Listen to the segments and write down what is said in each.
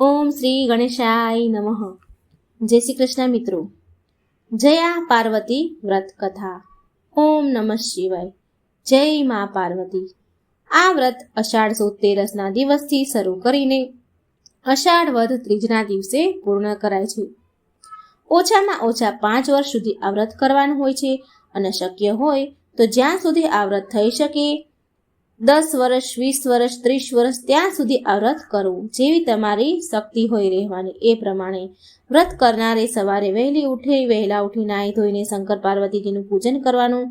ઓમ શ્રી ગણેશાય નમઃ. જય શ્રી કૃષ્ણ મિત્રો. જયા પાર્વતી વ્રત કથા. ઓમ નમઃ શિવાય. જય મા પાર્વતી. આ વ્રત અષાઢ સુદ તેરસના દિવસથી શરૂ કરીને અષાઢ વધ ત્રીજના દિવસે પૂર્ણ કરાય છે. ઓછામાં ઓછા પાંચ વર્ષ સુધી આ વ્રત કરવાનું હોય છે અને શક્ય હોય તો જ્યાં સુધી આ વ્રત થઈ શકે દસ વર્ષ, વીસ વર્ષ, ત્રીસ વર્ષ ત્યાં સુધી આ વ્રત કરવું. જેવી તમારી શક્તિ હોય રહેવાની. એ પ્રમાણે વ્રત કરનારે સવારે વહેલી ઉઠે, વહેલા ઉઠી નાહી ધોઈને શંકર પાર્વતીજીનું પૂજન કરવાનું.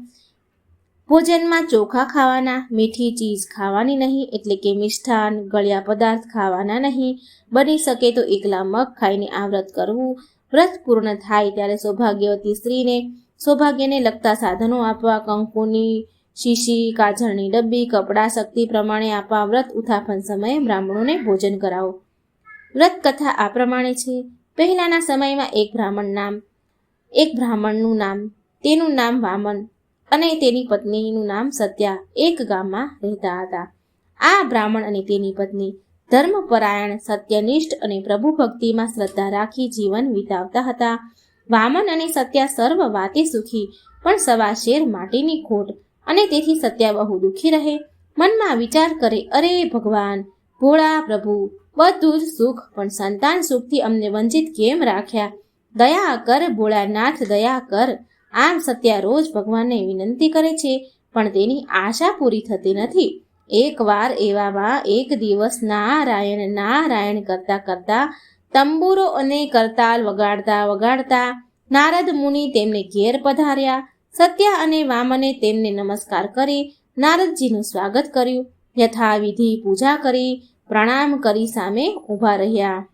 ભોજનમાં ચોખા ખાવાના, મીઠી ચીજ ખાવાની નહીં, એટલે કે મિષ્ઠાન, ગળ્યા પદાર્થ ખાવાના નહીં. બની શકે તો એકલા મગ ખાઈને આ વ્રત કરવું. વ્રત પૂર્ણ થાય ત્યારે સૌભાગ્યવતી સ્ત્રીને સૌભાગ્યને લગતા સાધનો આપવા, કંકુની શીશી, કાજળની ડબ્બી, કપડાં, શક્તિ પ્રમાણે આપવા વ્રત ઉત્થાપન સમયે બ્રાહ્મણોને ભોજન કરાવો. વ્રત કથા આ પ્રમાણે છે. પહેલાના સમયમાં એક બ્રાહ્મણ નામ, એક બ્રાહ્મણનું નામ, તેનું નામ વામન અને તેની પત્નીનું નામ સત્યા એક ગામમાં રહેતા હતા. આ બ્રાહ્મણ અને તેની પત્ની ધર્મપરાયણ, સત્યનિષ્ઠ અને પ્રભુ ભક્તિમાં શ્રદ્ધા રાખી જીવન વિતાવતા હતા. વામન અને સત્યા સર્વ વાતે સુખી, પણ સવા શેર માટીની ખોટ અને તેથી સત્યા બહુ દુઃખી રહે. મનમાં વિચાર કરે, અરે ભગવાન, ભોળા પ્રભુ, બધું જ સુખ, પણ સંતાન સુખથી અમને વંચિત કેમ રાખ્યા? દયા કર, ભોળાનાથ, દયા કર. આમ સત્યા રોજ ભગવાનને વિનંતી કરે છે, પણ તેની આશા પૂરી થતી નથી. એકવાર એવામાં એક દિવસ નારાયણ નારાયણ કરતા કરતા તંબુરો અને કરતાલ વગાડતા વગાડતા નારદ મુનિ તેમને ઘેર પધાર્યા. સત્યા અને વામને તેમને નમસ્કાર કરી નારદજીનું સ્વાગત કર્યું. યથાવિધિ પૂજા કરી, પ્રણામ કરી સામે ઊભા રહ્યા.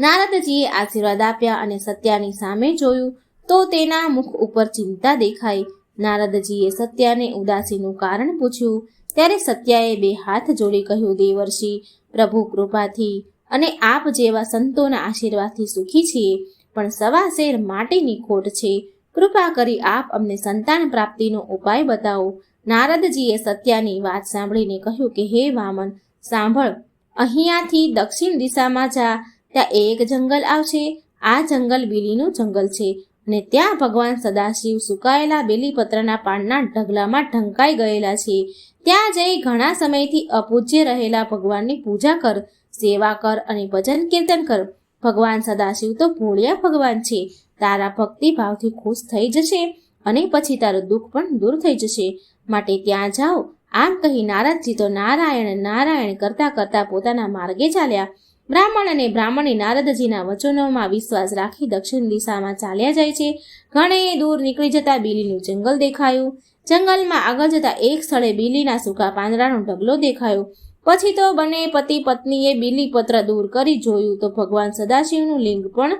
નારદજીએ આશીર્વાદ આપ્યા અને સત્યાની સામે જોયું તો તેના મુખ ઉપર ચિંતા દેખાઈ. નારદજીએ સત્યાને ઉદાસીનું કારણ પૂછ્યું. ત્યારે સત્યાએ બે હાથ જોડી કહ્યું, દેવર્ષિ, પ્રભુ કૃપાથી અને આપ જેવા સંતોના આશીર્વાદથી સુખી છીએ, પણ સવા શેર માટીની ખોટ છે. કૃપા કરી આપ અમને સંતાન પ્રાપ્તિનો ઉપાય બતાવો. નારદજીએ સત્યાની વાત સાંભળીને કહ્યું કે, હે વામન, સાંભળ, અહીંયાથી દક્ષિણ દિશામાં જા, ત્યાં એક જંગલ આવશે. આ જંગલ બીલીનું જંગલ છે અને ત્યાં ભગવાન સદાશિવ સુકાયેલા બેલીપત્રના પાનના ઢગલામાં ઢંકાઈ ગયેલા છે. ત્યાં જઈ ઘણા સમયથી અપૂજ્ય રહેલા ભગવાનની પૂજા કર, સેવા કર અને ભજન કીર્તન કર. ભગવાન સદાશિવ તો ભોળિયા ભગવાન છે. તારા ભક્તિભાવથી ખુશ થઈ જશે અને પછી તારું દુઃખ પણ દૂર થઈ જશે. માટે ત્યાં જાઓ. આમ કહી નારદજી તો નારાયણ નારાયણ કરતા કરતા પોતાના માર્ગે ચાલ્યા. બ્રાહ્મણ અને બ્રાહ્મણી નારદજીના વચનોમાં વિશ્વાસ રાખી દક્ષિણ દિશામાં ચાલ્યા જાય છે. ઘણે દૂર નીકળી જતા બીલીનું જંગલ દેખાયું. જંગલમાં આગળ જતા એક સ્થળે બીલીના સૂકા પાંદડાનો ઢગલો દેખાયો. પછી તો બંને પતિ પત્નીએ બીલીપત્ર દૂર કરી જોયું તો ભગવાન સદાશિવનું લિંગ પણ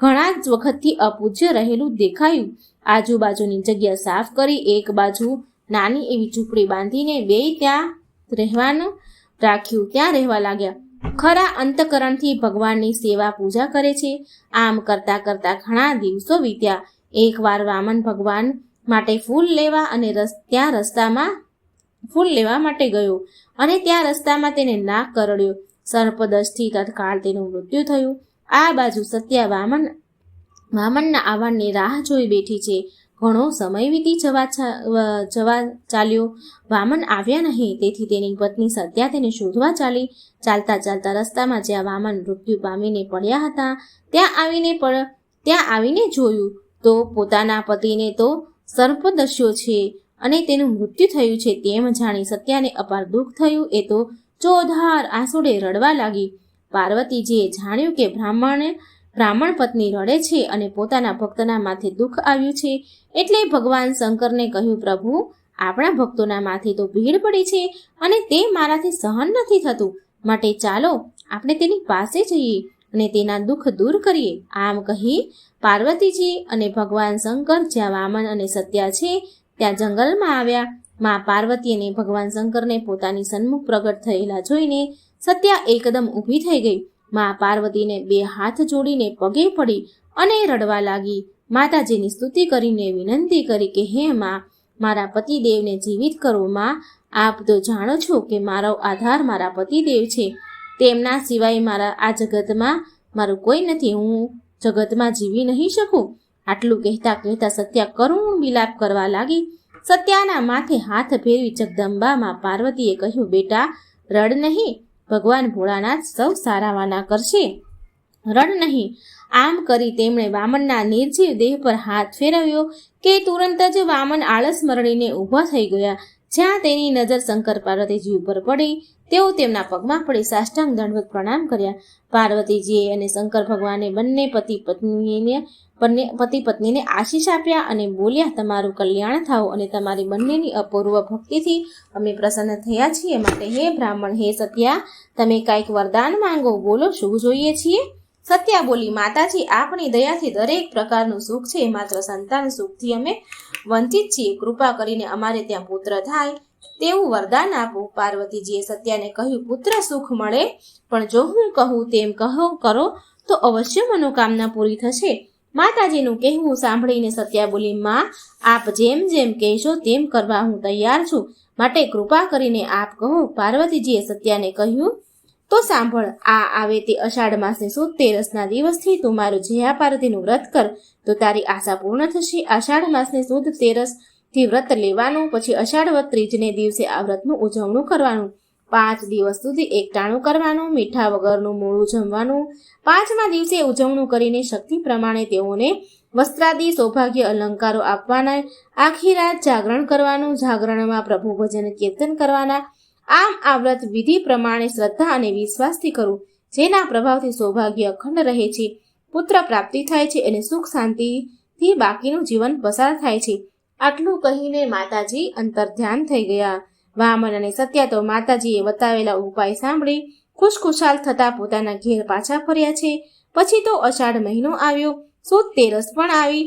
ઘણા જ વખતથી અપૂજ્ય રહેલું દેખાયું. આજુબાજુની જગ્યા સાફ કરી એક બાજુ નાની એવી ઝૂંપડી બાંધીને બે ત્યાં રહેવાનું રાખ્યું. ત્યાં રહેવા લાગ્યા. ખરા અંતકરણથી ભગવાનની સેવા પૂજા કરે છે. આમ કરતા કરતા ઘણા દિવસો વીત્યા. એકવાર વામન ભગવાન માટે ફૂલ લેવા અને રસ, ત્યાં રસ્તામાં ફૂલ લેવા માટે ગયો અને ત્યાં રસ્તામાં તેને નાક કરડ્યો. સર્પદશથી તત્કાળ તેનું મૃત્યુ થયું. આ બાજુ સત્યા વામન વામનના આવવાની રાહ જોઈ બેઠી છે. ઘણો સમય વીતી જવા જવા ચાલ્યો. વામન આવ્યા નહીં, તેથી તેની પત્ની સત્યા તેને શોધવા ચાલી. ચાલતા ચાલતા રસ્તામાં જ્યાં વામન મૃત્યુ પામીને પડ્યા હતા, ત્યાં આવીને પણ ત્યાં આવીને જોયું તો પોતાના પતિને તો સર્પદસ્યો છે અને તેનું મૃત્યુ થયું છે તેમ જાણી સત્યાને અપાર દુઃખ થયું. એ તો ચોધાર આંસુડે રડવા લાગી. પાર્વતીજીએ જાણ્યું કે બ્રાહ્મણ બ્રાહ્મણ પત્ની રડે છે અને પોતાના ભક્તના માથે દુઃખ આવ્યું છે, એટલે ભગવાન શંકરને કહ્યું, પ્રભુ, આપણા ભક્તોના માથે તો ભીડ પડી છે અને તે મારાથી સહન નથી થતું. માટે ચાલો, આપણે તેની પાસે જઈએ અને તેના દુઃખ દૂર કરીએ. આમ કહી પાર્વતીજી અને ભગવાન શંકર જ્યાં વામન અને સત્યા છે, ત્યાં જંગલમાં આવ્યા. મા પાર્વતી અને ભગવાન શંકરને પોતાની સન્મુખ પ્રગટ થયેલા જોઈને સત્યા એકદમ ઊભી થઈ ગઈ. મા પાર્વતીને બે હાથ જોડીને પગે પડી અને રડવા લાગી. માતાજીની સ્તુતિ કરીને વિનંતી કરી કે, હે માં, મારા પતિદેવને જીવિત કરો માં. આપ તો જાણો છો કે મારો આધાર મારા પતિદેવ છે. તેમના સિવાય મારા આ જગતમાં મારું કોઈ નથી. હું જગતમાં જીવી નહીં શકું. આટલું કહેતા કહેતા સત્યા કરુણ વિલાપ કરવા લાગી. સત્યાના માથે હાથ ફેરવી જગદંબામાં પાર્વતીએ કહ્યું, બેટા, રડ નહીં. ભગવાન ભોળાનાથ સૌ સારાવાના કરશે. રણ નહીં આમ કરી તેમણે વામનના નિર્જીવ દેહ પર હાથ ફેરવ્યો કે તુરંત જ વામન આળસ મરડીને ઊભા થઈ ગયા. જ્યાં તેની નજર શંકર પાર્વતીજી ઉપર પડી, તેઓ તેમના પગમાં પડી સાષ્ટાંગ દંડવત પ્રણામ કર્યા. પાર્વતીજીએ અને શંકર ભગવાને બંને પતિ પત્નીને, બંને પતિ પત્નીને આશીષ આપ્યા અને બોલ્યા, તમારું કલ્યાણ થાવ અને તમારી બંનેની અપૂર્વ ભક્તિથી અમે પ્રસન્ન થયા છીએ. માટે હે બ્રાહ્મણ, હે સત્યા, તમે કાંઈક વરદાન માંગો, બોલો, શું જોઈએ છીએ? સત્યા બોલી માતાજી આપની દયાથી દરેક પ્રકારનું સુખ છે, માત્ર સંતાન સુખથી અમે વંચિત છીએ. કૃપા કરીને અમારે ત્યાં પુત્ર થાય, તેવું વરદાન આપો. પાર્વતીજીએ સત્યાને કહ્યું, પુત્ર, સુખ મળે, પણ જો હું કહું તેમ કહો, કરો, તો અવશ્ય મનોકામના પૂરી થશે. માતાજીનું કહેવું સાંભળીને સત્યા બોલી માં, આપ જેમ જેમ કહેશો તેમ કરવા હું તૈયાર છું. માટે કૃપા કરીને આપ કહો. પાર્વતીજીએ સત્યાને કહ્યું તો સાંભળ, આ આવે તે અષાઢ માસની સુદ તેરસના દિવસથી તું મારું જયા પાર્વતીનું વ્રત કર. તો તારી આશા પૂર્ણ થશે. આષાઢ માસની સુદ તેરસથી વ્રત લેવાનું, પછી અષાઢ વ્રત ત્રીજને દિવસે આ વ્રતનું ઉજવણું કરવાનું. પાંચ દિવસ સુધી એકટાણું કરવાનું, મીઠા વગરનું મોડું જમવાનું. પાંચમા દિવસે ઉજવણું કરીને શક્તિ પ્રમાણે તેઓને વસ્ત્રાદી, સૌભાગ્ય, અલંકારો આપવાના, આખી રાત જાગરણ કરવાનું, જાગરણમાં પ્રભુ ભજન કીર્તન કરવાના આમ આ વ્રત વિધિ પ્રમાણે શ્રદ્ધા અને વિશ્વાસથી કરવું જેના પ્રભાવથી સૌભાગ્ય અખંડ રહે છે, પુત્ર પ્રાપ્તિ થાય છે અને સુખ શાંતિથી બાકીનું જીવન પસાર થાય છે. આટલું કહીને માતાજી અંતર ધ્યાન થઈ ગયા. વામન અને સત્યા તો માતાજીએ બતાવેલા ઉપાય સાંભળી ખુશખુશાલ થતા પોતાના ઘેર પાછા ફર્યા છે. પછી તો અષાઢ મહિનો આવ્યો, સુદ તેરસ પણ આવી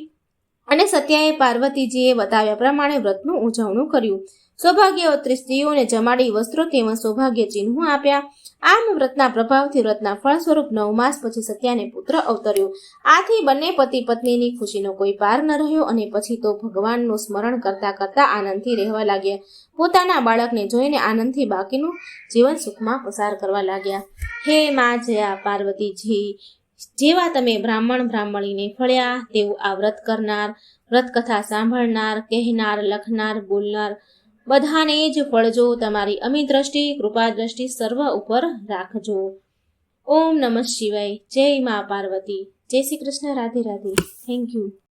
અને સત્યાએ પાર્વતીજીએ બતાવ્યા પ્રમાણે વ્રતનું ઉજવણું કર્યું. સૌભાગ્યવતી સ્ત્રીઓને જમાડી વસ્ત્રો તેમજ સૌભાગ્ય ચિહ્નો આપ્યા. આમ વ્રતના પ્રભાવથી વ્રતના ફળ સ્વરૂપ નવ માસ પછી સત્યાને પુત્ર અવતર્યો. આથી બંને પતિ પત્નીની ખુશીનો કોઈ પાર ન રહ્યો અને પછી તો ભગવાનનું સ્મરણ કરતા કરતા આનંદથી રહેવા લાગ્યા. પોતાના બાળકને જોઈને આનંદથી બાકીનું જીવન સુખમાં પસાર કરવા લાગ્યા. હે મા જયા પાર્વતીજી, જેવા તમે બ્રાહ્મણ બ્રાહ્મણીને ફળ્યા, તેવું આ વ્રત કરનાર વ્રત કથા સાંભળનાર, કહેનાર, લખનાર, બોલનાર બધાને જ ફળજો, તમારી અમી દ્રષ્ટિ કૃપા દ્રષ્ટિ સર્વ ઉપર રાખજો. ઓમ નમઃ શિવાય. જય મા પાર્વતી. જય શ્રી કૃષ્ણ. રાધે રાધે. Thank you